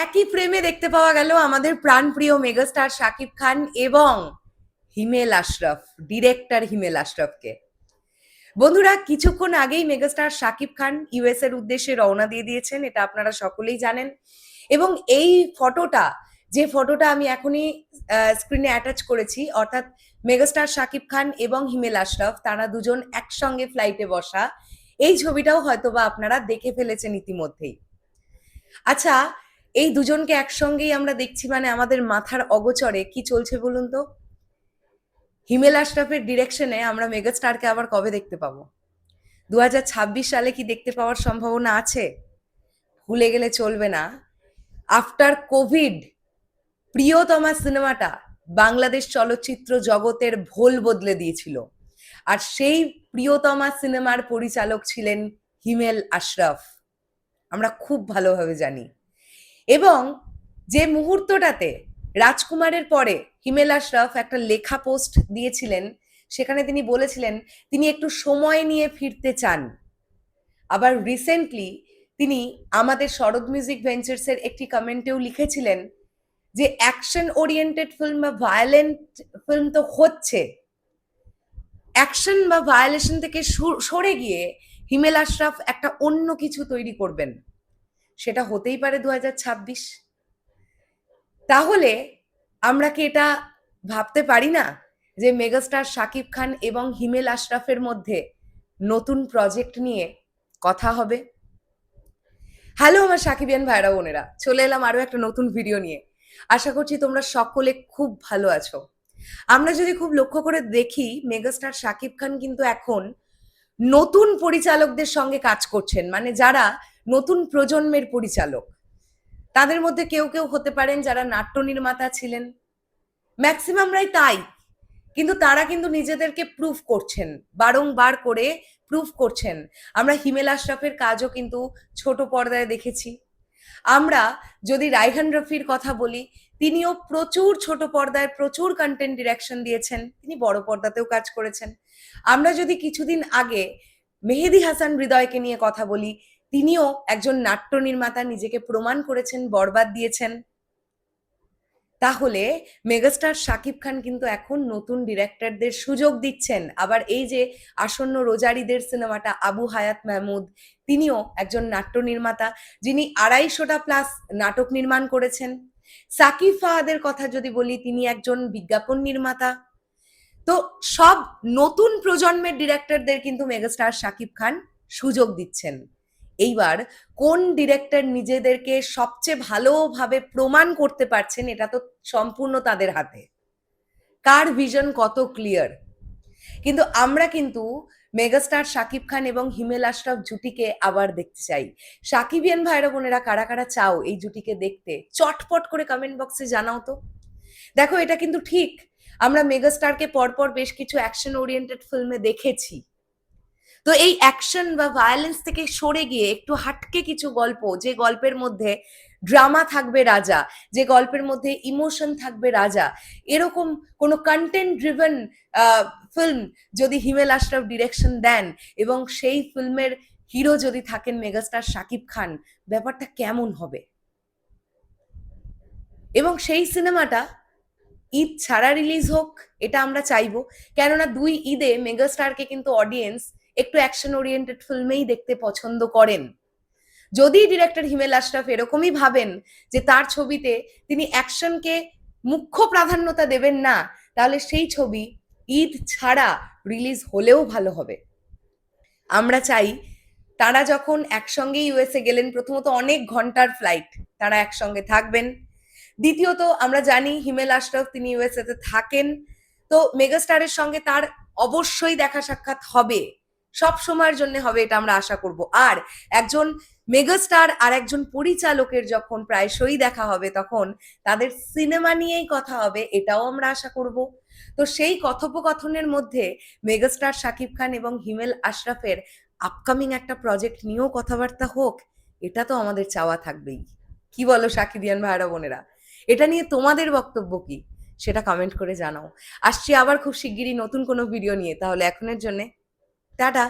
একই ফ্রেমে দেখতে পাওয়া গেল আমাদের প্রাণপ্রিয় মেগাস্টার শাকিব খান এবং হিমেল আশরাফ ডিরেক্টর হিমেল আশরাফকে। বন্ধুরা, কিছুক্ষণ আগেই মেগাস্টার শাকিব খান ইউএস এর উদ্দেশ্যে রওনা দিয়ে দিয়েছেন, এটা আপনারা সকলেই জানেন। এবং এই ফটোটা যে ফটোটা আমি এখনই স্ক্রিনে অ্যাটাচ করেছি, অর্থাৎ মেগাস্টার শাকিব খান এবং হিমেল আশরাফ, তারা দুজন একসঙ্গে ফ্লাইটে বসা, এই ছবিটাও হয়তোবা আপনারা দেখে ফেলেছেন ইতিমধ্যেই। আচ্ছা এই দুজনকে একসঙ্গেই আমরা দেখছি মানে আমাদের মাথার অগোচরে। কি চলছে বলুন তো? হিমেল আশরাফের ডিরেকশনে আমরা মেগাস্টারকে আবার কবে দেখতে পাবো? দু হাজার ছাব্বিশ সালে কি দেখতে পাওয়ার সম্ভাবনা আছে? ভুলে গেলে চলবে না। আফটার কোভিড প্রিয়তমা সিনেমাটা বাংলাদেশ চলচ্চিত্র জগতের ভোল বদলে দিয়েছিল। আর সেই প্রিয়তমা সিনেমার পরিচালক ছিলেন হিমেল আশরাফ। আমরা খুব ভালোভাবে জানি। এবং যে মুহূর্তটাতে রাজকুমারের পরে হিমেল আশরাফ একটা লেখা পোস্ট দিয়েছিলেন, সেখানে তিনি বলেছিলেন, তিনি একটু সময় নিয়ে ফিরতে চান। আবার রিসেন্টলি তিনি আমাদের শরৎ মিউজিক ভেঞ্চার্সের একটি কমেন্টেও লিখেছিলেন যে অ্যাকশন ওরিয়েন্টেড ফিল্ম বা ভায়োলেন্ট ফিল্ম তো হচ্ছে। অ্যাকশন বা ভায়োলেশন থেকে সরে গিয়ে হিমেল আশরাফ একটা অন্য কিছু তৈরি করবেন। সেটা হতেই পারে দু হাজার ছাব্বিশ। তাহলে আমরা কি এটা ভাবতে পারি না যে মেগাস্টার শাকিব খান এবং হিমেল আশরাফের মধ্যে নতুন প্রজেক্ট নিয়ে কথা হবে? হ্যালো আমার সাকিবিয়ান ভাইরা বোনেরা, চলে এলাম আরও একটা নতুন ভিডিও নিয়ে। আশা করছি তোমরা সকলে খুব ভালো আছো। আমরা যদি খুব লক্ষ্য করে দেখি, মেগাস্টার শাকিব খান কিন্তু এখন নতুন পরিচালকদের সঙ্গে কাজ করছেন। মানে যারা নতুন প্রজন্মের পরিচালক। তাদের মধ্যে কেউ কেউ হতে পারেন যারা নাট্য নির্মাতা ছিলেন। ম্যাক্সিমামরাই তাই। কিন্তু তারা কিন্তু নিজেদেরকে প্রুফ করছেন। বারংবার করে প্রুফ করছেন। আমরা হিমেল আশরাফের কাজও কিন্তু ছোট পর্দায় দেখেছি। আমরা যদি রাইহান রফির কথা বলি, তিনিও প্রচুর ছোট পর্দায় প্রচুর কন্টেন্ট ডিরেকশন দিয়েছেন। তিনি বড় পর্দাতেও কাজ করেছেন। আমরা যদি কিছুদিন আগে মেহেদি হাসান হৃদয়কে নিয়ে কথা বলি তিনিও একজন নাট্য নির্মাতা নিজেকে প্রমাণ করেছেন, বরবাদ দিয়েছেন। তাহলে মেগাস্টার শাকিব খান কিন্তু এখন নতুন ডিরেক্টরদের সুযোগ দিচ্ছেন। আবার এই যে আসন্ন রোজারিদের সিনেমাটা আবু হায়াত মাহমুদ, তিনিও একজন নাট্য নির্মাতা যিনি আড়াইশোটা প্লাস নাটক নির্মাণ করেছেন। সাকিব ফাহাদের কথা যদি বলি, তিনি একজন বিজ্ঞাপন নির্মাতা। তো সব নতুন প্রজন্মের ডিরেক্টরদের কিন্তু মেগাস্টার শাকিব খান সুযোগ দিচ্ছেন। এইবার কোন ডিরেক্টর নিজেদেরকে সবচেয়ে ভালোভাবে প্রমাণ করতে পারছেন এটা তো সম্পূর্ণ তাদের হাতে। কার ভিশন কত ক্লিয়ার কিন্তু আমরা কিন্তু মেগাস্টার শাকিব খান এবং হিমেল আশরাফ জুটিকে আবার দেখতে চাই। সাকিবিয়ান ভাইরা বোনেরা কারা কারা চাও এই জুটিকে দেখতে? চটপট করে কমেন্ট বক্সে জানাও তো। দেখো এটা কিন্তু ঠিক, আমরা মেগাস্টারকে পরপর বেশ কিছু অ্যাকশন ওরিয়েন্টেড ফিল্মে দেখেছি। তো এই অ্যাকশন বা ভায়োলেন্স থেকে সরে গিয়ে একটু হাটকে কিছু গল্প, যে গল্পের মধ্যে ড্রামা থাকবে রাজা, যে গল্পের মধ্যে ইমোশন থাকবে রাজা, এরকম কোনো কন্টেন্ট ড্রিভেন ফিল্ম যদি হিমেল আশরাফ ডিরেকশন দেন এবং সেই ফিল্মের হিরো যদি থাকেন মেগাস্টার শাকিব খান, ব্যাপারটা কেমন হবে? এবং সেই সিনেমাটা ঈদ ছাড়া রিলিজ হোক, এটা আমরা চাইব। কেননা দুই ঈদে মেগাস্টারকে কিন্তু অডিয়েন্স একটু অ্যাকশন ওরিয়েন্টেড ফিল্মেই দেখতে পছন্দ করেন। যদি ডিরেক্টর হিমেল আশরাফ এরকমই ভাবেন যে তার ছবিতে তিনি অ্যাকশনকে মুখ্য প্রাধান্যতা দেবেন না, তাহলে সেই ছবি ঈদ ছাড়া রিলিজ হলেও ভালো হবে। আমরা চাই তারা যখন একসঙ্গে ইউএসএ গেলেন, প্রথমত অনেক ঘণ্টার ফ্লাইট তারা একসঙ্গে থাকবেন। দ্বিতীয়ত আমরা জানি হিমেল আশরাফ তিনি ইউএসএ তে থাকেন, তো মেগাস্টারের সঙ্গে তার অবশ্যই দেখা সাক্ষাৎ হবে। সব সময়ের জন্য হবে এটা আমরা আশা করব। আর একজন মেগাস্টার আর একজন পরিচালকের যখন প্রায়শই দেখা হবে তখন তাদের সিনেমা নিয়েই কথা হবে, এটাও আমরা আশা করব। তো সেই কথোপকথনের মধ্যে মেগাস্টার শাকিব খান এবং হিমেল আশরাফের আপকামিং একটা প্রজেক্ট নিয়েও কথাবার্তা হোক, এটা তো আমাদের চাওয়া থাকবেই। কি বলো সাকিবিয়ান ভাইরা বোনেরা? এটা নিয়ে তোমাদের বক্তব্য কি? সেটা কমেন্ট করে জানাও। আসছি আবার খুব শিগগিরই নতুন কোনো ভিডিও নিয়ে, তাহলে এখনের জন্যে টাটা।